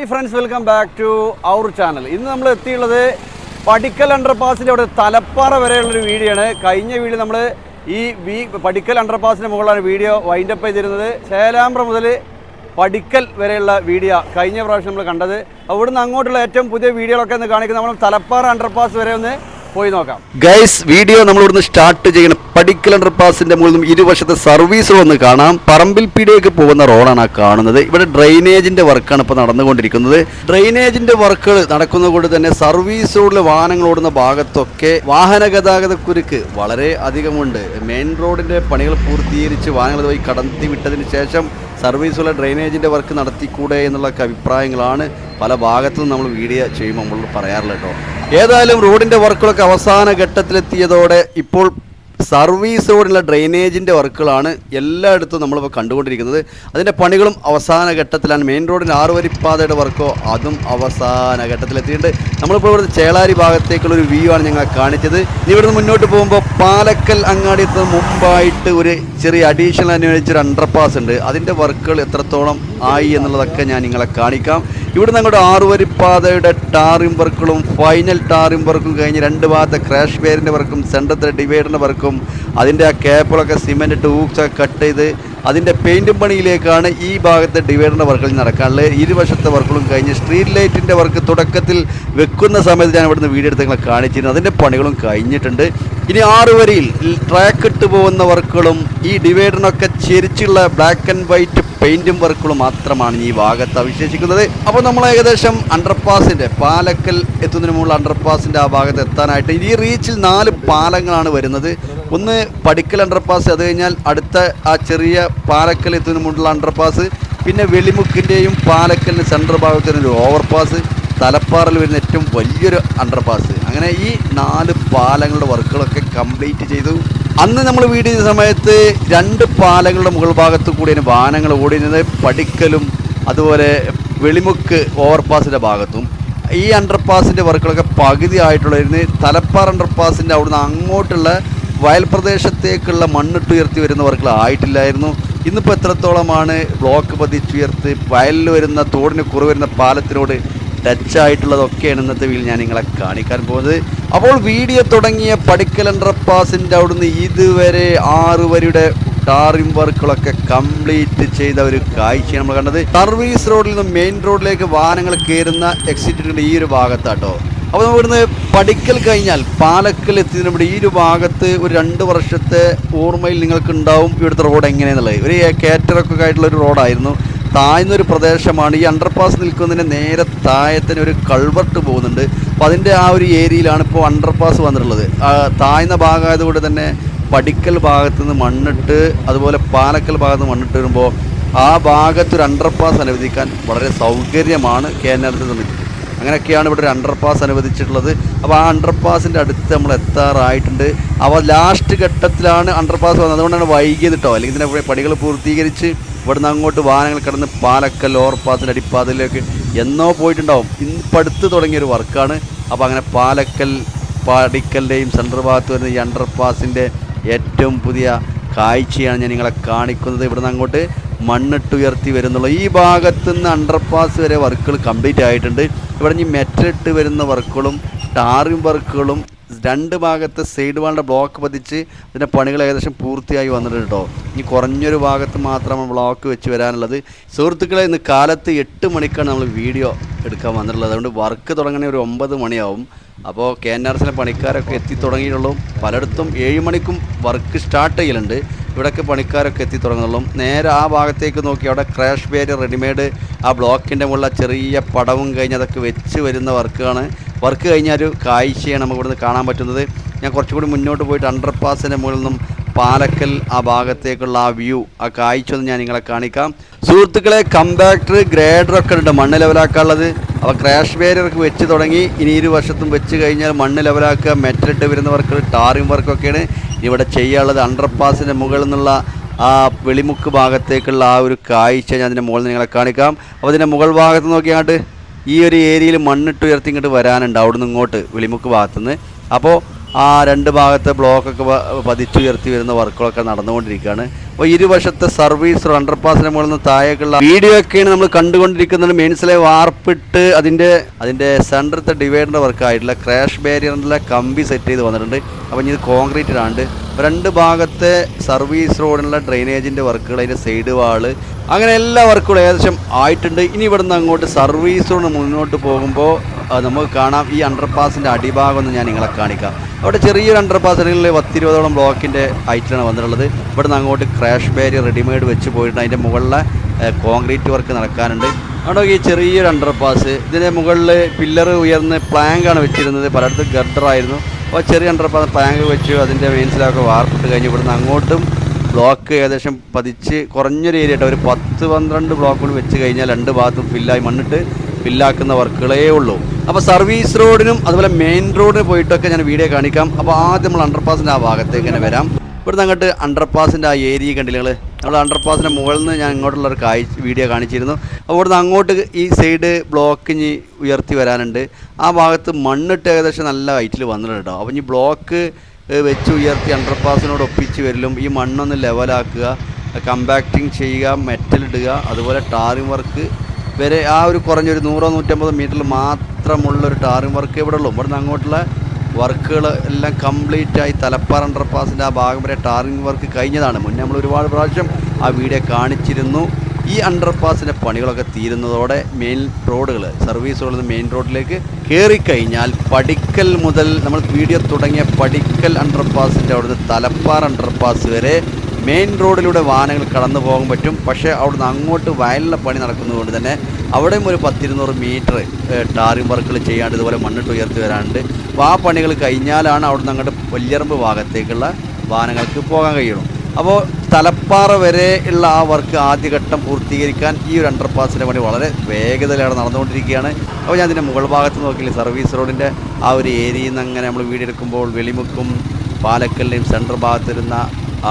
Hi friends welcome back to our channel ഇന്ന് നമ്മൾ എത്തിയുള്ളത് പടിക്കൽ അണ്ടർപാസിന്റെ അവിടെ തലപ്പാറ വരെയുള്ളൊരു വീഡിയോ ആണ്. കഴിഞ്ഞ വീഡിയോ നമ്മൾ ഈ വീ പടിക്കൽ അണ്ടർപാസിന്റെ മുകളിലാണ് വീഡിയോ വൈൻഡപ്പ് ചെയ്തിരുന്നത്. ചേലാമ്പ്ര മുതൽ പടിക്കൽ വരെയുള്ള വീഡിയോ കഴിഞ്ഞ പ്രാവശ്യം നമ്മൾ കണ്ടത്. അവിടുന്ന് അങ്ങോട്ടുള്ള ഏറ്റവും പുതിയ വീഡിയോകളൊക്കെ ഒന്ന് കാണിക്കുന്നത് നമ്മൾ തലപ്പാറ അണ്ടർപാസ് വരെ ഒന്ന് പോയി നോക്കാം. ഗൈസ് വീഡിയോ നമ്മൾ ഇവിടുന്ന് സ്റ്റാർട്ട് ചെയ്യണം പടിക്കൽ പാസിന്റെ മുകളിൽ നിന്നും ഇരുവശത്തെ സർവീസ് ഒന്ന് കാണാം. പറമ്പിൽ പീടിയേക്ക് പോകുന്ന റോഡാണ് ആ കാണുന്നത്. ഇവിടെ ഡ്രെയിനേജിന്റെ വർക്കാണ് ഇപ്പോൾ നടന്നുകൊണ്ടിരിക്കുന്നത്. ഡ്രെയിനേജിന്റെ വർക്കുകൾ നടക്കുന്ന കൊണ്ട് തന്നെ സർവീസ് റോഡിലെ വാഹനങ്ങൾ ഓടുന്ന ഭാഗത്തൊക്കെ വാഹന ഗതാഗത കുരുക്ക് വളരെ അധികമുണ്ട്. മെയിൻ റോഡിന്റെ പണികൾ പൂർത്തീകരിച്ച് വാഹനങ്ങൾ പോയി കടത്തി വിട്ടതിന് ശേഷം സർവീസുള്ള ഡ്രെയിനേജിന്റെ വർക്ക് നടത്തിക്കൂടെ എന്നുള്ള അഭിപ്രായങ്ങളാണ് പല ഭാഗത്തും നമ്മൾ വീഡിയോ ചെയ്യുമ്പോൾ നമ്മൾ പറയാറുള്ളത് കേട്ടോ. ഏതായാലും റോഡിന്റെ വർക്കുകളൊക്കെ അവസാന ഘട്ടത്തിലെത്തിയതോടെ ഇപ്പോൾ സർവീസ് റോഡിലുള്ള ഡ്രെയിനേജിന്റെ വർക്കുകളാണ് എല്ലായിടത്തും നമ്മളിപ്പോൾ കണ്ടുകൊണ്ടിരിക്കുന്നത്. അതിന്റെ പണികളും അവസാന ഘട്ടത്തിലാണ്. മെയിൻ റോഡിന്റെ ആറുവരിപ്പാതയുടെ വർക്കോ അതും അവസാന ഘട്ടത്തിലെത്തിയിട്ടുണ്ട്. നമ്മളിപ്പോൾ ഇവിടുത്തെ ചേളാരി ഭാഗത്തേക്കുള്ള ഒരു വ്യൂ ആണ് ഞങ്ങൾ കാണിച്ചത്. ഇനി ഇവിടുന്ന് മുന്നോട്ട് പോകുമ്പോൾ പാലക്കൽ അങ്ങാടി മുമ്പായിട്ട് ഒരു ചെറിയ അഡീഷണൽ അനുവദിച്ചൊരു അണ്ടർപാസ് ഉണ്ട്. അതിന്റെ വർക്കുകൾ എത്രത്തോളം ആയി എന്നുള്ളതൊക്കെ ഞാൻ നിങ്ങളെ കാണിക്കാം. ഇവിടുന്ന് ഞങ്ങളുടെ ആറുവരിപ്പാതയുടെ ടാറിംഗ് വർക്കുകളും ഫൈനൽ ടാറിംഗ് വർക്കും കഴിഞ്ഞ് രണ്ട് ഭാഗത്തെ ക്രാഷ് ബെയറിന്റെ വർക്കും സെന്ററത്തെ ഡിവൈഡറിന്റെ വർക്കും അതിന്റെ ആ കേപ്പിളൊക്കെ സിമെന്റ് ഇട്ട് കട്ട് ചെയ്ത് അതിന്റെ പെയിന്റും പണിയിലേക്കാണ് ഈ ഭാഗത്തെ ഡിവൈഡറിന്റെ വർക്കുകൾ നടക്കാനുള്ളത്. ഇരുവശത്തെ വർക്കുകളും കഴിഞ്ഞ് സ്ട്രീറ്റ് ലൈറ്റിന്റെ വർക്ക് തുടക്കത്തിൽ വെക്കുന്ന സമയത്ത് ഞാൻ ഇവിടുന്ന് വീഡിയോ എടുത്ത് നിങ്ങളെ കാണിച്ചിരുന്നു. അതിന്റെ പണികളും കഴിഞ്ഞിട്ടുണ്ട്. ഇനി ആറ് വരിയിൽ ട്രാക്ക് ഇട്ട് പോകുന്ന വർക്കുകളും ഈ ഡിവൈഡറിനൊക്കെ ചെരിച്ചുള്ള ബ്ലാക്ക് ആൻഡ് വൈറ്റ് പെയിന്റും വർക്കുകളും മാത്രമാണ് ഈ ഭാഗത്ത് അവശേഷിക്കുന്നത്. അപ്പോൾ നമ്മൾ ഏകദേശം അണ്ടർപാസിന്റെ പാലക്കൽ എത്തുന്നതിന് മുകളിൽ അണ്ടർപാസിന്റെ ആ ഭാഗത്ത് എത്താനായിട്ട് ഈ റീച്ചിൽ നാല് പാലങ്ങളാണ് വരുന്നത്. ഒന്ന് പടിക്കൽ അണ്ടർപാസ് അത് കഴിഞ്ഞാൽ അടുത്ത ആ ചെറിയ പാലക്കൽ എത്തുന്നതിന് മുകളിലുള്ള അണ്ടർപാസ് പിന്നെ വെളിമുക്കിന്റെയും പാലക്കലിന്റെ സെൻട്രൽ ഭാഗത്തിന് ഒരു ഓവർപാസ് തലപ്പാറിൽ വരുന്ന ഏറ്റവും വലിയൊരു അണ്ടർപാസ് അങ്ങനെ ഈ നാല് പാലങ്ങളുടെ വർക്കുകളൊക്കെ കംപ്ലീറ്റ് ചെയ്തു. അന്ന് നമ്മൾ വീഡിയോ ചെയ്ത സമയത്ത് രണ്ട് പാലങ്ങളുടെ മുകൾ ഭാഗത്ത് കൂടിയാണ് വാഹനങ്ങൾ ഓടിയിരുന്നത്. പടിക്കലും അതുപോലെ വെളിമുക്ക് ഓവർപാസിന്റെ ഭാഗത്തും. ഈ അണ്ടർപാസിന്റെ വർക്കുകളൊക്കെ പകുതി ആയിട്ടുള്ളായിരുന്നു. തലപ്പാറ അണ്ടർപാസിന്റെ അവിടുന്ന് അങ്ങോട്ടുള്ള വയൽ പ്രദേശത്തേക്കുള്ള മണ്ണിട്ടുയർത്തി വരുന്ന വർക്കുകൾ ആയിട്ടില്ലായിരുന്നു. ഇന്നിപ്പോൾ എത്രത്തോളമാണ് ബ്ലോക്ക് പതിച്ചുയർത്ത് വയലിൽ വരുന്ന തോടിന് കുറവ് വരുന്ന പാലത്തിനോട് ടച്ച് ആയിട്ടുള്ളതൊക്കെയാണ് ഇന്നത്തെ വീട്ടിൽ ഞാൻ നിങ്ങളെ കാണിക്കാൻ പോകുന്നത്. അപ്പോൾ വീഡിയോ തുടങ്ങിയ പടിക്കൽ അണ്ടർപാസിന്റെ അവിടുന്ന് ഇതുവരെ ആറ് വരിയുടെ ടാറിംഗ് വർക്കുകളൊക്കെ കംപ്ലീറ്റ് ചെയ്ത ഒരു കാഴ്ചയാണ് നമ്മൾ കണ്ടത്. സർവീസ് റോഡിൽ നിന്ന് മെയിൻ റോഡിലേക്ക് വാഹനങ്ങൾ കയറുന്ന എക്സിറ്റിന്റെ ഈ ഒരു ഭാഗത്താട്ടോ. അപ്പോൾ ഇവിടുന്ന് പഠിക്കൽ കഴിഞ്ഞാൽ പാലക്കൽ എത്തിയതിന് നമ്മുടെ ഈ ഒരു ഭാഗത്ത് ഒരു രണ്ട് വർഷത്തെ ഓർമ്മയിൽ നിങ്ങൾക്ക് ഉണ്ടാവും ഇവിടുത്തെ റോഡ് എങ്ങനെയാണെന്നുള്ളത് ഒരു കേറ്ററൊക്കെ ആയിട്ടുള്ള ഒരു റോഡായിരുന്നു താഴ്ന്നൊരു പ്രദേശമാണ്. ഈ അണ്ടർപാസ് നിൽക്കുന്നതിന് നേരെ താഴത്തിന് ഒരു കൾവർട്ട് പോകുന്നുണ്ട്. അപ്പോൾ അതിന്റെ ആ ഒരു ഏരിയയിലാണ് ഇപ്പോൾ അണ്ടർപാസ് വന്നിട്ടുള്ളത്. താഴ്ന്ന ഭാഗമായതുകൊണ്ട് തന്നെ പടിക്കൽ ഭാഗത്തു നിന്ന് മണ്ണിട്ട് അതുപോലെ പാലക്കൽ ഭാഗത്ത് നിന്ന് മണ്ണിട്ട് വരുമ്പോൾ ആ ഭാഗത്തൊരു അണ്ടർപാസ് അനുവദിക്കാൻ വളരെ സൗകര്യമാണ് കെ എൻ നിർമ്മിച്ചത് അങ്ങനെയൊക്കെയാണ് ഇവിടെ ഒരു അണ്ടർപാസ് അനുവദിച്ചിട്ടുള്ളത്. അപ്പോൾ ആ അണ്ടർപാസിന്റെ അടുത്ത് നമ്മൾ എത്താറായിട്ടുണ്ട്. അവ ലാസ്റ്റ് ഘട്ടത്തിലാണ് അണ്ടർപാസ് വന്നത്. അതുകൊണ്ടാണ് വൈകിയത് കേട്ടോ. അല്ലെങ്കിൽ ഇതിനെ പടികൾ പൂർത്തീകരിച്ച് ഇവിടുന്ന് അങ്ങോട്ട് വാഹനങ്ങൾ കടന്ന് പാലക്കൽ ഓർപ്പാത്തിന്റെ അടിപ്പാതയിലേക്ക് എന്നോ പോയിട്ടുണ്ടാവും. അടുത്ത് തുടങ്ങിയൊരു വർക്കാണ്. അപ്പോൾ അങ്ങനെ പാലക്കൽ പാടിക്കലിന്റെയും സെൻട്രൽ ഭാഗത്ത് വരുന്ന ഈ അണ്ടർപാസിന്റെ ഏറ്റവും പുതിയ കാഴ്ചയാണ് ഞാൻ നിങ്ങളെ കാണിക്കുന്നത്. ഇവിടുന്ന് അങ്ങോട്ട് മണ്ണിട്ടുയർത്തി വരുന്നുള്ളൂ. ഈ ഭാഗത്ത് നിന്ന് അണ്ടർപാസ് വരെ വർക്കുകൾ കംപ്ലീറ്റ് ആയിട്ടുണ്ട്. ഇവിടെ ഇനി മെറ്റലിട്ട് വരുന്ന വർക്കുകളും ടാറിംഗ് വർക്കുകളും രണ്ട് ഭാഗത്ത് സൈഡ് വാളിന്റെ ബ്ലോക്ക് പതിച്ച് ഇതിന്റെ പണികൾ ഏകദേശം പൂർത്തിയായി വന്നിട്ടുണ്ട് കേട്ടോ ഇനി കുറഞ്ഞൊരു ഭാഗത്ത് മാത്രമാണ് ബ്ലോക്ക് വെച്ച് വരാനുള്ളത്. സുഹൃത്തുക്കളെ ഇന്ന് കാലത്ത് എട്ട് മണിക്കാണ് നമ്മൾ വീഡിയോ എടുക്കാൻ വന്നിട്ടുള്ളത്. അതുകൊണ്ട് വർക്ക് തുടങ്ങണേ ഒരു ഒമ്പത് മണിയാവും. അപ്പോൾ കെ എൻ ആർ എസിലെ പണിക്കാരൊക്കെ എത്തി തുടങ്ങിയിട്ടുള്ളൂ. പലയിടത്തും ഏഴ് മണിക്കും വർക്ക് സ്റ്റാർട്ട് ചെയ്യലുണ്ട്. ഇവിടെയൊക്കെ പണിക്കാരൊക്കെ എത്തി തുടങ്ങുന്നുള്ളൂ. നേരെ ആ ഭാഗത്തേക്ക് നോക്കി അവിടെ ക്രാഷ് ബാരിയർ റെഡിമെയ്ഡ് ആ ബ്ലോക്കിന്റെ മുകളിൽ ചെറിയ പടവും കഴിഞ്ഞ് അതൊക്കെ വെച്ച് വരുന്ന വർക്കാണ് വർക്ക് കഴിഞ്ഞ ഒരു കാഴ്ചയാണ് നമുക്ക് ഇവിടുന്ന് കാണാൻ പറ്റുന്നത്. ഞാൻ കുറച്ചുകൂടി മുന്നോട്ട് പോയിട്ട് അണ്ടർപാസിന്റെ മുകളിൽ നിന്നും പാലക്കൽ ആ ഭാഗത്തേക്കുള്ള ആ വ്യൂ ആ കാഴ്ച ഒന്ന് ഞാൻ നിങ്ങളെ കാണിക്കാം. സുഹൃത്തുക്കളെ കമ്പാക്ടർ ഗ്രേഡർ ഒക്കെ ഉണ്ട് മണ്ണ് ലെവലാക്കാനുള്ളത് അപ്പോൾ ക്രാഷ് ബാരിയർക്ക് വെച്ച് തുടങ്ങി. ഇനി ഇരു വർഷത്തും വെച്ച് കഴിഞ്ഞാൽ മണ്ണ് ലെവലാക്കുക മെറ്റലിട്ട് വരുന്ന വർക്ക് ടാറിംഗ് വർക്കൊക്കെയാണ് ഇവിടെ ചെയ്യാനുള്ളത് അണ്ടർപാസിന്റെ മുകളിൽ നിന്നുള്ള ആ വെളിമുക്ക് ഭാഗത്തേക്കുള്ള ആ ഒരു കാഴ്ച ഞാൻ അതിന്റെ മുകളിൽ നിങ്ങളെ കാണിക്കാം. അപ്പോൾ അതിന്റെ മുകൾ ഭാഗത്ത് നോക്കിയാണ്ട് ഈ ഒരു ഏരിയയിൽ മണ്ണിട്ട് ഉയർത്തി ഇങ്ങോട്ട് വരാനുണ്ട്. അവിടുന്ന് ഇങ്ങോട്ട് വെളിമുക്ക് ഭാഗത്തുനിന്ന്. അപ്പോൾ ആ രണ്ട് ഭാഗത്തെ ബ്ലോക്കൊക്കെ പതിച്ചുയർത്തി വരുന്ന വർക്കുകളൊക്കെ നടന്നുകൊണ്ടിരിക്കുകയാണ്. ഇരുവശത്തെ സർവീസ് അണ്ടർപാസിന്റെ മുകളിൽ നിന്ന് താഴേക്കുള്ള വീഡിയോ ഒക്കെയാണ് നമ്മൾ കണ്ടുകൊണ്ടിരിക്കുന്നത്. മെയിൻസിലെ വാർപ്പിട്ട് അതിന്റെ അതിന്റെ സെന്ററത്തെ ഡിവൈഡറിന്റെ വർക്ക് ആയിട്ടുള്ള ക്രാഷ് ബാരിയറിന്റെ കമ്പി സെറ്റ് ചെയ്ത് വന്നിട്ടുണ്ട്. അപ്പോൾ ഇനി ഇത് കോൺക്രീറ്റ് ഇടാണ്ട് രണ്ട് ഭാഗത്തെ സർവീസ് റോഡിനുള്ള ഡ്രെയിനേജിന്റെ വർക്കുകൾ അതിന്റെ സൈഡ് വാൾ അങ്ങനെ എല്ലാ വർക്കുകളും ഏകദേശം ആയിട്ടുണ്ട്. ഇനി ഇവിടുന്ന് അങ്ങോട്ട് സർവീസ് റോഡ് മുന്നോട്ട് പോകുമ്പോൾ നമുക്ക് കാണാം. ഈ അണ്ടർപാസിന്റെ അടിഭാഗം ഒന്ന് ഞാൻ നിങ്ങളെ കാണിക്കാം. അവിടെ ചെറിയൊരു അണ്ടർപാസ് അല്ലെങ്കിൽ പത്തിരുപതോളം ബ്ലോക്കിന്റെ ഹൈറ്റിലാണ് വന്നിട്ടുള്ളത്. ഇവിടുന്ന് അങ്ങോട്ട് ക്രാഷ് ബാരിയർ റെഡിമെയ്ഡ് വെച്ച് പോയിട്ട് അതിന്റെ മുകളിലെ കോൺക്രീറ്റ് വർക്ക് നടക്കാനുണ്ട്. അവിടെ ഈ ചെറിയൊരു അണ്ടർ പാസ് ഇതിന്റെ മുകളിൽ പില്ലർ ഉയർന്ന് പ്ലാങ്കാണ് വെച്ചിരുന്നത്. പലയിടത്തും ഗർഡറായിരുന്നു അപ്പോൾ ചെറിയ അണ്ടർ പാസ് പ്ലാങ്ക് വെച്ചു അതിന്റെ മെയിൻസിലൊക്കെ വാർപ്പിട്ട് കഴിഞ്ഞ് ഇവിടുന്ന് അങ്ങോട്ടും ബ്ലോക്ക് ഏകദേശം പതിച്ച് കുറഞ്ഞൊരു ഏരിയ ആയിട്ട് ഒരു പത്ത് പന്ത്രണ്ട് ബ്ലോക്ക് കൂടി വെച്ച് കഴിഞ്ഞാൽ രണ്ട് ഭാഗത്തും ഫില്ലായി മണ്ണിട്ട് ഫില്ലാക്കുന്ന വർക്കുകളേ ഉള്ളൂ. അപ്പോൾ സർവീസ് റോഡിനും അതുപോലെ മെയിൻ റോഡിന് പോയിട്ടൊക്കെ ഞാൻ വീഡിയോ കാണിക്കാം. അപ്പോൾ ആദ്യം നമ്മൾ അണ്ടർപാസിന്റെ ആ ഭാഗത്തേക്ക് തന്നെ വരാം. ഇവിടുന്ന് അങ്ങോട്ട് അണ്ടർപാസിന്റെ ആ ഏരിയ കണ്ടില്ല നിങ്ങൾ നമ്മൾ അണ്ടർപാസിന്റെ മുകളിൽ നിന്ന് ഞാൻ ഇങ്ങോട്ടുള്ള ഒരു കാഴ്ച വീഡിയോ കാണിച്ചിരുന്നു. അപ്പോൾ ഇവിടുന്ന് അങ്ങോട്ട് ഈ സൈഡ് ബ്ലോക്ക് ഇനി ഉയർത്തി വരാനുണ്ട്. ആ ഭാഗത്ത് മണ്ണിട്ട് ഏകദേശം നല്ല ഹൈറ്റിൽ വന്നിട്ടുണ്ട് കേട്ടോ അപ്പോൾ ഈ ബ്ലോക്ക് വെച്ച് ഉയർത്തി അണ്ടർപാസിനോട് ഒപ്പിച്ച് വരലും. ഈ മണ്ണൊന്ന് ലെവലാക്കുക കമ്പാക്റ്റിങ് ചെയ്യുക മെറ്റൽ ഇടുക അതുപോലെ ടാറിംഗ് വർക്ക് വരെ ആ ഒരു കുറഞ്ഞൊരു നൂറോ നൂറ്റമ്പത് മീറ്ററിൽ മാത്രമുള്ള ഒരു ടാറിംഗ് വർക്ക് ഇവിടെ ഉള്ളൂ ഇവിടുന്ന് അങ്ങോട്ടുള്ള വർക്കുകൾ എല്ലാം കംപ്ലീറ്റ് ആയി തലപ്പാറ അണ്ടർപാസിന്റെ ആ ഭാഗം വരെ ടാറിംഗ് വർക്ക് കഴിഞ്ഞതാണ്. മുന്നേ നമ്മൾ ഒരുപാട് പ്രാവശ്യം ആ വീഡിയോ കാണിച്ചിരുന്നു. ഈ അണ്ടർപാസിന്റെ പണികളൊക്കെ തീരുന്നതോടെ മെയിൻ റോഡുകൾ സർവീസുകളിൽ മെയിൻ റോഡിലേക്ക് കയറിക്കഴിഞ്ഞാൽ പടിക്കൽ മുതൽ നമ്മൾ വീഡിയോ തുടങ്ങിയ പടിക്കൽ അണ്ടർപാസിന്റെ അവിടുന്ന് തലപ്പാറ അണ്ടർപാസ് വരെ മെയിൻ റോഡിലൂടെ വാഹനങ്ങൾ കടന്നു പോകാൻ പറ്റും. പക്ഷേ അവിടുന്ന് അങ്ങോട്ട് വയലിലെ പണി നടക്കുന്നതുകൊണ്ട് തന്നെ അവിടെയും ഒരു പത്തിരുന്നൂറ് മീറ്റർ ടാറിംഗ് വർക്കുകൾ ചെയ്യാണ്ട് ഇതുപോലെ മണ്ണിട്ട് ഉയർത്തി വരാനുണ്ട് അപ്പോൾ ആ പണികൾ കഴിഞ്ഞാലാണ് അവിടുന്ന് അങ്ങോട്ട് വല്യറമ്പ് ഭാഗത്തേക്കുള്ള വാഹനങ്ങൾക്ക് പോകാൻ കഴിയുള്ളൂ. അപ്പോൾ തലപ്പാറ വരെ ഉള്ള ആ വർക്ക് ആദ്യഘട്ടം പൂർത്തീകരിക്കാൻ ഈ ഒരു അണ്ടർപാസിന്റെ പണി വളരെ വേഗതയിലാണ് നടന്നുകൊണ്ടിരിക്കുകയാണ്. അപ്പോൾ ഞാൻ ഇതിന്റെ മുകൾ ഭാഗത്ത് നോക്കിയില്ല സർവീസ് റോഡിന്റെ ആ ഒരു ഏരിയയിൽ നിന്ന് അങ്ങനെ നമ്മൾ വീടെടുക്കുമ്പോൾ വെളിമുക്കും പാലക്കലിന്റെയും സെൻട്രൽ ഭാഗത്തിരുന്ന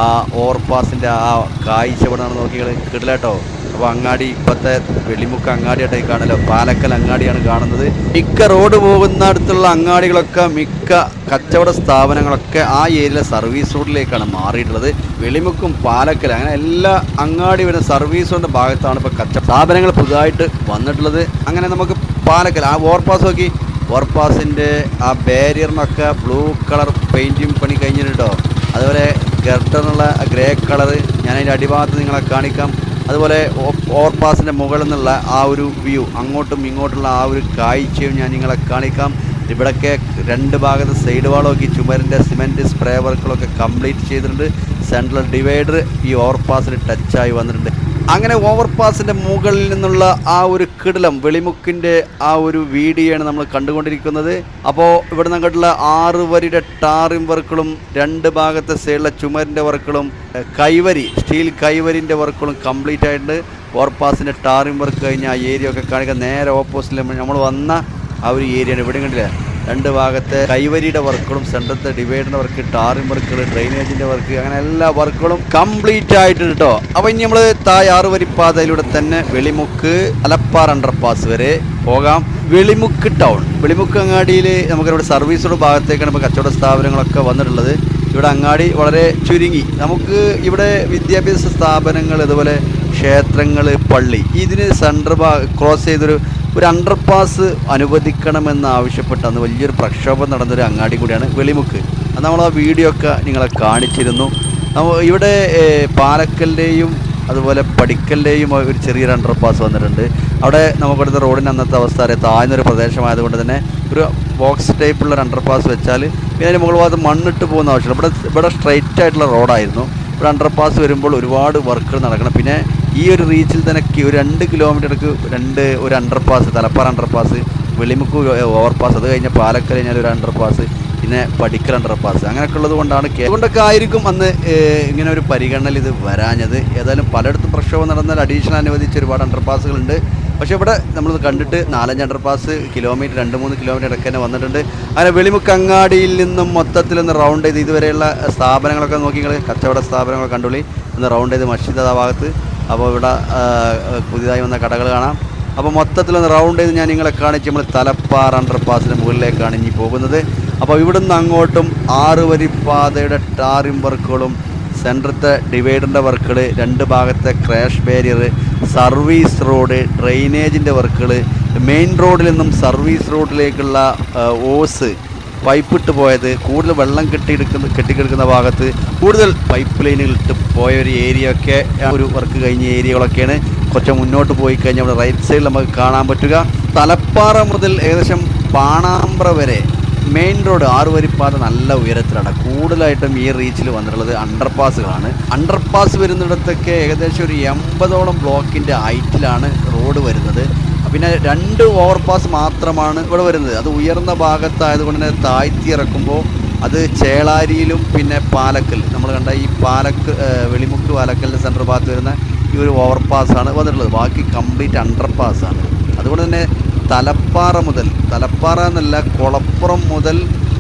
ആ ഓവർപാസിന്റെ ആ കാഴ്ച ഇവിടെ നിന്ന് നോക്കിയാൽ കിടിലാട്ടോ അപ്പോൾ അങ്ങാടി ഇപ്പോഴത്തെ വെളിമുക്ക് അങ്ങാടിയായിട്ടായി കാണല്ലോ പാലക്കൽ അങ്ങാടിയാണ് കാണുന്നത്. മിക്ക റോഡ് പോകുന്ന അടുത്തുള്ള അങ്ങാടികളൊക്കെ മിക്ക കച്ചവട സ്ഥാപനങ്ങളൊക്കെ ആ ഏരിയയിലെ സർവീസ് റോഡിലേക്കാണ് മാറിയിട്ടുള്ളത്. വെളിമുക്കും പാലക്കൽ അങ്ങനെ എല്ലാ അങ്ങാടി വരുന്ന സർവീസ് റോഡിന്റെ ഭാഗത്താണ് ഇപ്പോൾ കച്ച സ്ഥാപനങ്ങൾ പുതുതായിട്ട് വന്നിട്ടുള്ളത്. അങ്ങനെ നമുക്ക് പാലക്കൽ ആ ഓവർപാസ് നോക്കി. ഓവർപാസിന്റെ ആ ബാരിയറിനൊക്കെ ബ്ലൂ കളർ പെയിന്റിങ് പണി കഴിഞ്ഞിട്ടുണ്ടോ? അതുപോലെ ഗർട്ടറിനുള്ള ഗ്രേ കളർ ഞാൻ അതിന്റെ അടിഭാഗത്ത് നിങ്ങളെ കാണിക്കാം. അതുപോലെ ഓവർപാസിന്റെ മുകളിൽ നിന്നുള്ള ആ ഒരു വ്യൂ അങ്ങോട്ടും ഇങ്ങോട്ടുള്ള ആ ഒരു കാഴ്ചയും ഞാൻ നിങ്ങളെ കാണിക്കാം. ഇവിടെയൊക്കെ രണ്ട് ഭാഗത്ത് സൈഡ് വാളൊക്കെ ചുമരിന്റെ സിമെന്റ് സ്പ്രേ വർക്കുകളൊക്കെ കംപ്ലീറ്റ് ചെയ്തിട്ടുണ്ട്. സെൻട്രൽ ഡിവൈഡർ ഈ ഓവർപാസിൽ ടച്ചായി വന്നിട്ടുണ്ട്. അങ്ങനെ ഓവർപാസിന്റെ മുകളിൽ നിന്നുള്ള ആ ഒരു കിടലം വെളിമുക്കിന്റെ ആ ഒരു വീഡിയോയാണ് നമ്മൾ കണ്ടുകൊണ്ടിരിക്കുന്നത്. അപ്പോൾ ഇവിടെ നിന്നിട്ടുള്ള ആറ് വരിയുടെ ടാറിംഗ് വർക്കുകളും രണ്ട് ഭാഗത്തെ സൈഡിലെ ചുമരിന്റെ വർക്കുകളും കൈവരി സ്റ്റീൽ കൈവരിന്റെ വർക്കുകളും കംപ്ലീറ്റ് ആയിട്ടുണ്ട്. ഓവർപാസിന്റെ ടാറിംഗ് വർക്ക് കഴിഞ്ഞ് ആ ഏരിയ ഒക്കെ കാണിക്കാൻ നേരെ ഓപ്പോസിറ്റിൽ നമ്മൾ വന്ന ആ ഒരു ഏരിയയാണ്. ഇവിടെ കണ്ടില്ല? രണ്ട് ഭാഗത്തെ കൈവരിയുടെ വർക്കുകളും സെൻട്രത്തെ ഡിവൈഡറിന്റെ വർക്ക് ടാറിംഗ് വർക്കുകൾ ഡ്രെയിനേജിന്റെ വർക്ക് അങ്ങനെ എല്ലാ വർക്കുകളും കംപ്ലീറ്റ് ആയിട്ട് കേട്ടോ അപ്പൊ ഇനി നമ്മൾ താഴെ ആറുവരിപ്പാതയിലൂടെ തന്നെ വെളിമുക്ക് അലപ്പാർ അണ്ടർപാസ് വരെ പോകാം. വെളിമുക്ക് ടൗൺ. വെളിമുക്ക് അങ്ങാടിയിൽ നമുക്കിവിടെ സർവീസുകളുടെ ഭാഗത്തേക്കാണ് ഇപ്പോൾ കച്ചവട സ്ഥാപനങ്ങളൊക്കെ വന്നിട്ടുള്ളത്. ഇവിടെ അങ്ങാടി വളരെ ചുരുങ്ങി. നമുക്ക് ഇവിടെ വിദ്യാഭ്യാസ സ്ഥാപനങ്ങൾ അതുപോലെ ക്ഷേത്രങ്ങൾ പള്ളി ഇതിന് സെന്റർ ക്രോസ് ചെയ്തൊരു ഒരു അണ്ടർപാസ് അനുവദിക്കണമെന്ന് ആവശ്യപ്പെട്ട് അന്ന് വലിയൊരു പ്രക്ഷോഭം നടന്നൊരു അങ്ങാടി കൂടിയാണ് വെളിമുക്ക്. അത് നമ്മൾ ആ വീഡിയോ ഒക്കെ നിങ്ങളെ കാണിച്ചിരുന്നു. ഇവിടെ പാലക്കലിന്റെയും അതുപോലെ പടിക്കലിന്റെയും ഒരു ചെറിയൊരു അണ്ടർപാസ് വന്നിട്ടുണ്ട്. അവിടെ നമുക്കിവിടുത്തെ റോഡിന്റെ അന്നത്തെ അവസ്ഥ അറിയാം. താഴ്ന്നൊരു പ്രദേശമായതുകൊണ്ട് തന്നെ ഒരു ബോക്സ് ടൈപ്പുള്ള ഒരു അണ്ടർപാസ് വെച്ചാൽ പിന്നെ അതിന് മുകൾ ഭാഗത്ത് മണ്ണിട്ട് പോകുന്ന ആവശ്യമില്ല. ഇവിടെ ഇവിടെ സ്ട്രൈറ്റ് ആയിട്ടുള്ള റോഡായിരുന്നു ഇവിടെ അണ്ടർപാസ് വരുമ്പോൾ ഒരുപാട് വർക്കുകൾ നടക്കണം. പിന്നെ ഈ ഒരു റീച്ചിൽ തന്നെ ഒരു രണ്ട് കിലോമീറ്റർക്ക് രണ്ട് ഒരു underpass Thalappara underpass Velimukku overpass അത് കഴിഞ്ഞാൽ പാലക്കൽ കഴിഞ്ഞാൽ ഒരു അണ്ടർപാസ് പിന്നെ പടിക്കൽ അണ്ടർപാസ് അങ്ങനെയൊക്കെ ഉള്ളത് കൊണ്ടാണ് അതുകൊണ്ടൊക്കെ ആയിരിക്കും അന്ന് ഇങ്ങനെ ഒരു പരിഗണനയിൽ ഇത് വരാഞ്ഞത്. ഏതായാലും പലയിടത്തും പ്രക്ഷോഭം നടന്നാൽ അഡീഷണൽ അനുവദിച്ച ഒരുപാട് അണ്ടർപാസുകളുണ്ട് പക്ഷേ ഇവിടെ നമ്മൾ കണ്ടിട്ട് നാലഞ്ച് അണ്ടർപാസ് കിലോമീറ്റർ രണ്ട് മൂന്ന് കിലോമീറ്റർ ഇടയ്ക്ക് തന്നെ വന്നിട്ടുണ്ട്. അങ്ങനെ വെളിമുക്ക് അങ്ങാടിയിൽ നിന്നും മൊത്തത്തിൽ ഒന്ന് റൗണ്ട് ചെയ്ത് ഇതുവരെയുള്ള സ്ഥാപനങ്ങളൊക്കെ നോക്കി നിങ്ങൾ കച്ചവട സ്ഥാപനങ്ങളൊക്കെ കണ്ടുള്ളി ഒന്ന് റൗണ്ട് ചെയ്ത് മസ്ജിദ് ആ ഭാഗത്ത്. അപ്പോൾ ഇവിടെ പുതിയതായി വന്ന കടകൾ കാണാം. അപ്പോൾ മൊത്തത്തിൽ മൊത്തത്തിലൊന്ന് റൗണ്ട് ചെയ്ത് ഞാൻ നിങ്ങളെ കാണിച്ച് നമ്മൾ തലപ്പാറ അണ്ടർപാസിന് മുകളിലേക്കാണ് ഇനി പോകുന്നത്. അപ്പോൾ ഇവിടുന്ന് അങ്ങോട്ടും ആറ് വരി പാതയുടെ ടാറിം വർക്കുകളും സെന്ററത്തെ ഡിവൈഡറിന്റെ വർക്കുകൾ രണ്ട് ഭാഗത്തെ ക്രാഷ് ബാരിയർ സർവീസ് റോഡ് ഡ്രെയിനേജിന്റെ വർക്കുകൾ മെയിൻ റോഡിൽ നിന്നും സർവീസ് റോഡിലേക്കുള്ള ഓസ് പൈപ്പിട്ട് പോയത്. കൂടുതൽ വെള്ളം കെട്ടിയെടുക്കുന്ന കെട്ടിക്കിടക്കുന്ന ഭാഗത്ത് കൂടുതൽ പൈപ്പ് ലൈനുകൾ ഇട്ട് പോയ ഒരു ഏരിയ ഒക്കെ ഒരു വർക്ക് കഴിഞ്ഞ ഏരിയകളൊക്കെയാണ്. കുറച്ച് മുന്നോട്ട് പോയി കഴിഞ്ഞാൽ അവിടെ റൈറ്റ് സൈഡിൽ നമുക്ക് കാണാൻ പറ്റുക. തലപ്പാറ മുതൽ ഏകദേശം പാണാമ്പ്ര വരെ മെയിൻ റോഡ് ആറുവരിപ്പാത നല്ല ഉയരത്തിലാണ്. കൂടുതലായിട്ടും ഈ റീച്ചിൽ വന്നിട്ടുള്ളത് അണ്ടർപാസുകളാണ് അണ്ടർപാസ് വരുന്നിടത്തൊക്കെ ഏകദേശം ഒരു എൺപതോളം ബ്ലോക്കിന്റെ ഹൈറ്റിലാണ് റോഡ് വരുന്നത്. പിന്നെ രണ്ട് ഓവർപാസ് മാത്രമാണ് ഇവിടെ വരുന്നത്. അത് ഉയർന്ന ഭാഗത്തായതുകൊണ്ട് തന്നെ താഴ്ത്തി ഇറക്കുമ്പോൾ അത് ചേളാരിയിലും പിന്നെ പാലക്കൽ. നമ്മൾ കണ്ട ഈ പാലക്ക് വെളിമുക്ക് പാലക്കലിന്റെ സെന്റർ ഭാഗത്ത് വരുന്ന ഈ ഒരു ഓവർപാസ്സാണ് വന്നിട്ടുള്ളത്. ബാക്കി കംപ്ലീറ്റ് അണ്ടർപാസ്സാണ് അതുകൊണ്ട് തന്നെ തലപ്പാറ മുതൽ തലപ്പാറ എന്നല്ല കുളപ്പുറം മുതൽ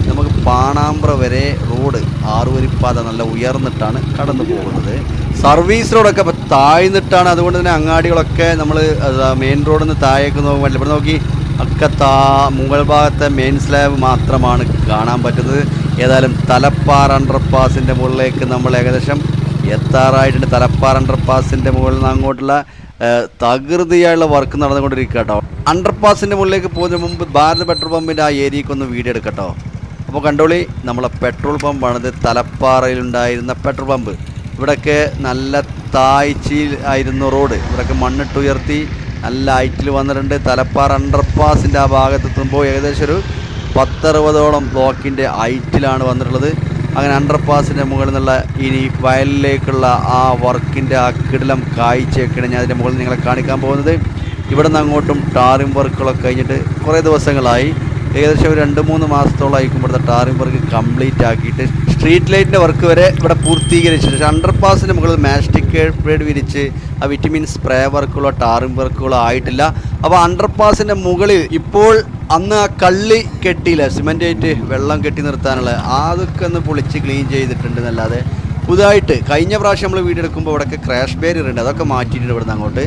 നമുക്ക് പാണാമ്പ്ര വരെ റോഡ് ആറുവരിപ്പാത നല്ല ഉയർന്നിട്ടാണ് കടന്നു പോകുന്നത് സർവീസ് റോഡൊക്കെ ഇപ്പോൾ താഴ്ന്നിട്ടാണ് അതുകൊണ്ട് തന്നെ അങ്ങാടികളൊക്കെ നമ്മൾ മെയിൻ റോഡിൽ നിന്ന് താഴേക്ക് നോക്കുമ്പോൾ ഇവിടെ നോക്കി ഒക്കെ താ മുകൾ ഭാഗത്തെ മെയിൻ സ്ലാബ് മാത്രമാണ് കാണാൻ പറ്റുന്നത്. ഏതായാലും തലപ്പാറ അണ്ടർപാസിന്റെ മുകളിലേക്ക് നമ്മൾ ഏകദേശം എത്താറായിട്ടുണ്ട്. തലപ്പാറ അണ്ടർപാസിന്റെ മുകളിൽ നിന്ന് അങ്ങോട്ടുള്ള തകൃതിയായുള്ള വർക്ക് നടന്നുകൊണ്ടിരിക്കുക കേട്ടോ അണ്ടർപാസിന്റെ മുകളിലേക്ക് പോകുന്നതിന് മുമ്പ് ഭാരത് പെട്രോൾ പമ്പിന്റെ ആ ഏരിയയ്ക്ക് ഒന്ന് വീഡിയോ എടുക്കട്ടോ. അപ്പോൾ കണ്ടോളി നമ്മളെ പെട്രോൾ പമ്പാണിത് തലപ്പാറയിലുണ്ടായിരുന്ന പെട്രോൾ പമ്പ്. ഇവിടെയൊക്കെ നല്ല താഴ്ചയിൽ ആയിരുന്നു റോഡ്. ഇവിടെയൊക്കെ മണ്ണിട്ടുയർത്തി നല്ല ഹൈറ്റിൽ വന്നിട്ടുണ്ട്. തലപ്പാറ അണ്ടർപാസിന്റെ ആ ഭാഗത്തെത്തുമ്പോൾ ഏകദേശം ഒരു പത്തറുപതോളം ബ്ലോക്കിന്റെ ഹൈറ്റിലാണ് വന്നിട്ടുള്ളത്. അങ്ങനെ അണ്ടർപാസിന്റെ മുകളിൽ നിന്നുള്ള ഇനി വയലിലേക്കുള്ള ആ വർക്കിന്റെ ആ കിടലം കാഴ്ചയൊക്കെയാണ് ഞാൻ അതിന്റെ മുകളിൽ നിങ്ങളെ കാണിക്കാൻ പോകുന്നത്. ഇവിടെ നിന്ന് അങ്ങോട്ടും ടാറിംഗ് വർക്കുകളൊക്കെ കഴിഞ്ഞിട്ട് കുറേ ദിവസങ്ങളായി. ഏകദേശം ഒരു രണ്ട് മൂന്ന് മാസത്തോളമായിരിക്കും ഇവിടുത്തെ ടാറിംഗ് വർക്ക് കംപ്ലീറ്റ് ആക്കിയിട്ട് സ്ട്രീറ്റ് ലൈറ്റിന്റെ വർക്ക് വരെ ഇവിടെ പൂർത്തീകരിച്ചിട്ടുണ്ട്. പക്ഷേ അണ്ടർപാസിന് മുകളിൽ മാസ്റ്റിക് പേഡ് വിരിച്ച് ആ വിറ്റമിൻ സ്പ്രേ വർക്കുകളോ ടാറിംഗ് വർക്കുകളോ ആയിട്ടില്ല. അപ്പോൾ അണ്ടർപാസിന്റെ മുകളിൽ ഇപ്പോൾ അന്ന് ആ കള്ളി കെട്ടിയില്ല സിമെന്റ് ആയിട്ട് വെള്ളം കെട്ടി നിർത്താനുള്ള. അതൊക്കെ ഒന്ന് പൊളിച്ച് ക്ലീൻ ചെയ്തിട്ടുണ്ട് എന്നല്ലാതെ പുതുതായിട്ട് കഴിഞ്ഞ പ്രാവശ്യം നമ്മൾ വീട് എടുക്കുമ്പോൾ ഇവിടെയൊക്കെ ക്രാഷ് ബാരിയർ ഉണ്ട്. അതൊക്കെ മാറ്റിയിട്ടുണ്ട് ഇവിടുന്ന് അങ്ങോട്ട്.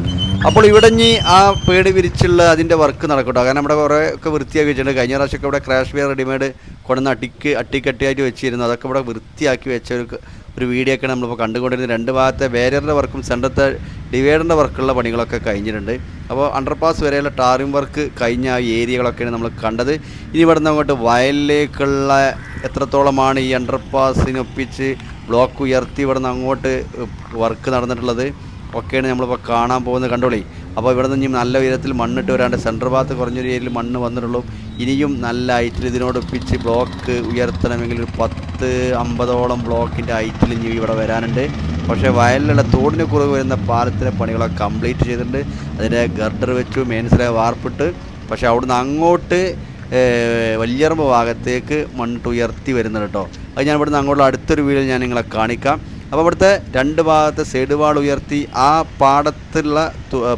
അപ്പോൾ ഇവിടെ ഇനി ആ പേട് വിരിച്ചുള്ള അതിന്റെ വർക്ക് നടക്കട്ടോ. കാരണം നമ്മുടെ കുറേ ഒക്കെ വൃത്തിയാക്കി വെച്ചിട്ടുണ്ട്. കഴിഞ്ഞ പ്രാവശ്യമൊക്കെ ഇവിടെ ക്രാഷ് ബാരിയർ റെഡിമെയ്ഡ് കൊണ്ടുവന്ന് അടിക്ക് അട്ടിക്കട്ടിയായിട്ട് വെച്ചിരുന്നു. അതൊക്കെ ഇവിടെ വൃത്തിയാക്കി വെച്ച ഒരു ഒരു വീഡിയോ ഒക്കെ നമ്മളിപ്പോൾ കണ്ടുകൊണ്ടിരുന്നത് രണ്ട് ഭാഗത്തെ വേരറിന്റെ വർക്കും സെന്ററത്തെ ഡിവൈഡറിന്റെ വർക്കുള്ള പണികളൊക്കെ കഴിഞ്ഞിട്ടുണ്ട്. അപ്പോൾ അണ്ടർപാസ് വരെയുള്ള ടാറിംഗ് വർക്ക് കഴിഞ്ഞ ആ ഏരിയകളൊക്കെയാണ് നമ്മൾ കണ്ടത്. ഇനി ഇവിടുന്ന് അങ്ങോട്ട് വയലിലേക്കുള്ള എത്രത്തോളമാണ് ഈ അണ്ടർപാസിനൊപ്പിച്ച് ബ്ലോക്ക് ഉയർത്തി ഇവിടുന്ന് അങ്ങോട്ട് വർക്ക് നടന്നിട്ടുള്ളത് ഒക്കെയാണ് നമ്മളിപ്പോൾ കാണാൻ പോകുന്നത്. കണ്ടോളി? അപ്പോൾ ഇവിടെ നിന്ന് നല്ല ഉയരത്തിൽ മണ്ണിട്ട് വരാണ്ട് സെന്റർ ഭാഗത്ത് കുറഞ്ഞൊരു ഏരിയയിൽ മണ്ണ് വന്നിട്ടുള്ളൂ. ഇനിയും നല്ല ഹൈറ്റിൽ ഇതിനോടൊപ്പിച്ച് ബ്ലോക്ക് ഉയർത്തണമെങ്കിൽ ഒരു പത്ത് അമ്പതോളം ബ്ലോക്കിന്റെ ഹൈറ്റിൽ ഇനി ഇവിടെ വരാനുണ്ട്. പക്ഷേ വയലിലുള്ള തോടിന് കുറവ് വരുന്ന പാലത്തിന്റെ പണികളൊക്കെ കംപ്ലീറ്റ് ചെയ്തിട്ടുണ്ട്. അതിന്റെ ഗർഡർ വെച്ചു മെയിൻസിലെ വാർപ്പിട്ട്. പക്ഷേ അവിടുന്ന് അങ്ങോട്ട് വലിയറമ്പ് ഭാഗത്തേക്ക് മണ്ണിട്ട് ഉയർത്തി വരുന്നുണ്ട് കേട്ടോ. അത് ഞാൻ ഇവിടുന്ന് അങ്ങോട്ടുള്ള അടുത്തൊരു വീഡിയോ ഞാൻ നിങ്ങളെ കാണിക്കാം. അപ്പോൾ ഇവിടുത്തെ രണ്ട് ഭാഗത്തെ സൈഡ് വാൾ ഉയർത്തി ആ പാടത്തുള്ള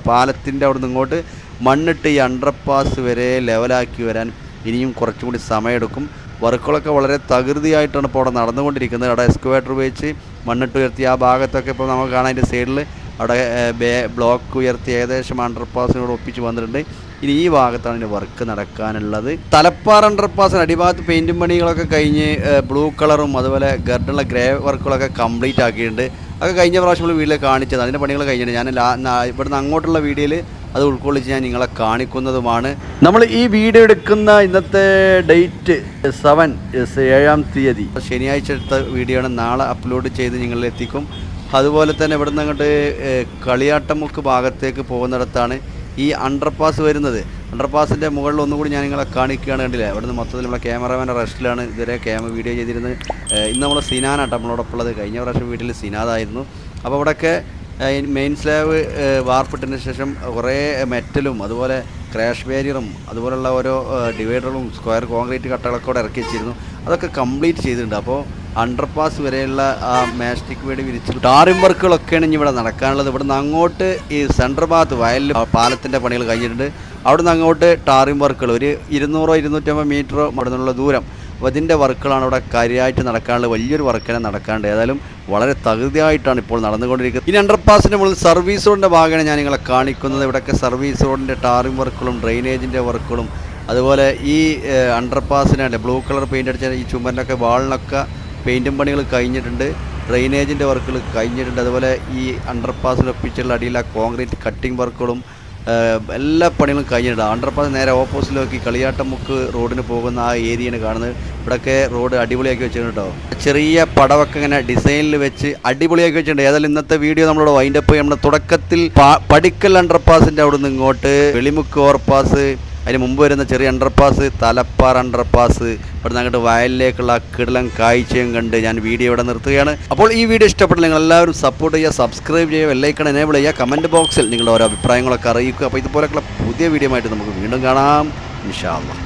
പാലത്തിന്റെ അവിടെ നിന്ന് ഇങ്ങോട്ട് മണ്ണിട്ട് ഈ അണ്ടർപാസ് വരെ ലെവലാക്കി വരാൻ ഇനിയും കുറച്ചും കൂടി സമയമെടുക്കും. വർക്കുകളൊക്കെ വളരെ തകൃതിയായിട്ടാണ് ഇപ്പോൾ അവിടെ നടന്നുകൊണ്ടിരിക്കുന്നത്. അവിടെ എക്സ്കുവേറ്റർ ഉപയോഗിച്ച് മണ്ണിട്ട് ഉയർത്തി ആ ഭാഗത്തൊക്കെ ഇപ്പോൾ നമുക്ക് കാണാൻ അതിന്റെ സൈഡിൽ അവിടെ ബേ ബ്ലോക്ക് ഉയർത്തി ഏകദേശം അണ്ടർപാസിനോട് ഒപ്പിച്ച് വന്നിട്ടുണ്ട്. ഇനി ഈ ഭാഗത്താണ് ഇതിന്റെ വർക്ക് നടക്കാനുള്ളത്. തലപ്പാറ അണ്ടർപാസിന് അടിഭാഗത്ത് പെയിന്റും പണികളൊക്കെ കഴിഞ്ഞ് ബ്ലൂ കളറും അതുപോലെ ഗർഡനുള്ള ഗ്രേ വർക്കുകളൊക്കെ കംപ്ലീറ്റ് ആക്കിയിട്ടുണ്ട്. അതൊക്കെ കഴിഞ്ഞ പ്രാവശ്യം നമ്മൾ വീട്ടിൽ കാണിച്ചത് അതിന്റെ പണികൾ കഴിഞ്ഞിട്ടുണ്ട്. ഞാൻ ഇവിടുന്ന് അങ്ങോട്ടുള്ള വീഡിയോയിൽ അത് ഉൾക്കൊള്ളിച്ച് ഞാൻ നിങ്ങളെ കാണിക്കുന്നതുമാണ്. നമ്മൾ ഈ വീഡിയോ എടുക്കുന്ന ഇന്നത്തെ ഡേറ്റ് സെവൻ ഏഴാം തീയതി. ശനിയാഴ്ച എടുത്ത വീഡിയോ ആണ്. നാളെ അപ്ലോഡ് ചെയ്ത് നിങ്ങളിലെത്തിക്കും അതുപോലെ തന്നെ ഇവിടുന്ന് അങ്ങോട്ട് കളിയാട്ടമുക്ക് ഭാഗത്തേക്ക് പോകുന്നിടത്താണ് ഈ അണ്ടർപാസ് വരുന്നത്. അണ്ടർപാസിന്റെ മുകളിൽ ഒന്നുകൂടി ഞാൻ നിങ്ങളെ കാണിക്കുകയാണ് കണ്ടില്ലേ? ഇവിടുന്ന് മൊത്തത്തിൽ നമ്മളെ ക്യാമറമാന്റെ റെസ്റ്റിലാണ് ഇതുവരെ ക്യാമറ വീഡിയോ ചെയ്തിരുന്നത്. ഇന്ന് നമ്മൾ സിനാനാട്ടോ നമ്മളോടൊപ്പം ഉള്ളത്. കഴിഞ്ഞ പ്രാവശ്യം വീട്ടിൽ സിനാദായിരുന്നു. അപ്പോൾ ഇവിടെയൊക്കെ മെയിൻ സ്ലാബ് വാർപ്പിട്ടതിന് ശേഷം കുറേ മെറ്റലും അതുപോലെ ക്രാഷ് ബാരിയറും അതുപോലുള്ള ഓരോ ഡിവൈഡറും സ്ക്വയർ കോൺക്രീറ്റ് കട്ടകളൊക്കെ കൂടെ ഇറക്കി വെച്ചിരുന്നു. അതൊക്കെ കംപ്ലീറ്റ് ചെയ്തിട്ടുണ്ട്. അപ്പോൾ അണ്ടർപാസ് വരെയുള്ള ആ മാസ്റ്റിക് വേടി വിരിച്ച് ടാറിംഗ് വർക്കുകളൊക്കെയാണ് ഇനി ഇവിടെ നടക്കാനുള്ളത്. ഇവിടുന്ന് അങ്ങോട്ട് ഈ സെൻട്രൽ ഭാഗത്ത് വയലിൽ പാലത്തിന്റെ പണികൾ കഴിഞ്ഞിട്ടുണ്ട്. അവിടുന്ന് അങ്ങോട്ട് ടാറിംഗ് വർക്കുകൾ ഒരു ഇരുന്നൂറോ ഇരുന്നൂറ്റമ്പത് മീറ്ററോ അവിടെ നിന്നുള്ള ദൂരം. അപ്പോൾ ഇതിന്റെ വർക്കുകളാണ് ഇവിടെ കാര്യമായിട്ട് നടക്കാനുള്ള വലിയൊരു വർക്കിനെ നടക്കാണ്ട് ഏതായാലും വളരെ തകൃതിയായിട്ടാണ് ഇപ്പോൾ നടന്നുകൊണ്ടിരിക്കുന്നത്. ഇനി അണ്ടർപാസിന്റെ മുകളിൽ സർവീസ് റോഡിന്റെ ഭാഗമാണ് ഞാൻ നിങ്ങളെ കാണിക്കുന്നത്. ഇവിടെയൊക്കെ സർവീസ് റോഡിന്റെ ടാറിംഗ് വർക്കുകളും ഡ്രെയിനേജിന്റെ വർക്കുകളും അതുപോലെ ഈ അണ്ടർപാസിനാണ് ബ്ലൂ കളർ പെയിന്റ് അടിച്ച ഈ ചുമരിനൊക്കെ വാളിനൊക്കെ പെയിന്റും പണികൾ കഴിഞ്ഞിട്ടുണ്ട്. ഡ്രെയിനേജിന്റെ വർക്കുകൾ കഴിഞ്ഞിട്ടുണ്ട്. അതുപോലെ ഈ അണ്ടർപാസിലൊപ്പിച്ചുള്ള അടിയിലെ കോൺക്രീറ്റ് കട്ടിംഗ് വർക്കുകളും എല്ലാ പണികളും കഴിഞ്ഞിട്ടുണ്ട്. അണ്ടർപാസ് നേരെ ഓപ്പോസിറ്റിലേക്ക് കളിയാട്ടമുക്ക് റോഡിന് പോകുന്ന ആ ഏരിയയാണ് കാണുന്നത്. ഇവിടെയൊക്കെ റോഡ് അടിപൊളിയാക്കി വെച്ചിട്ടുണ്ട് കേട്ടോ. ചെറിയ പടവൊക്കെ ഇങ്ങനെ ഡിസൈനിൽ വെച്ച് അടിപൊളിയാക്കി വെച്ചിട്ടുണ്ട്. ഏതായാലും ഇന്നത്തെ വീഡിയോ നമ്മളോട് വൈൻഡ് അപ്പ് നമ്മുടെ തുടക്കത്തിൽ പടിക്കൽ അണ്ടർപാസിന്റെ അവിടെ നിന്ന് ഇങ്ങോട്ട് വെളിമുക്ക് ഓവർപാസ് അതിന് മുമ്പ് വരുന്ന ചെറിയ അണ്ടർപാസ് തലപ്പാർ അണ്ടർപാസ് ഇവിടെ അങ്ങോട്ട് വയലിലേക്കുള്ള കിടലം കാഴ്ചയും കണ്ട് ഞാൻ വീഡിയോ ഇവിടെ നിർത്തുകയാണ്. അപ്പോൾ ഈ വീഡിയോ ഇഷ്ടപ്പെട്ട നിങ്ങൾ എല്ലാവരും സപ്പോർട്ട് ചെയ്യുക സബ്സ്ക്രൈബ് ചെയ്യുക വെല്ലൈക്കൺ എനേബിൾ ചെയ്യുക കമന്റ് ബോക്സിൽ നിങ്ങളുടെ ഓരോ അഭിപ്രായങ്ങളൊക്കെ അറിയിക്കുക. അപ്പോൾ ഇതുപോലെയുള്ള പുതിയ വീഡിയോ ആയിട്ട് നമുക്ക് വീണ്ടും കാണാം. ഇൻഷാ അള്ളാ.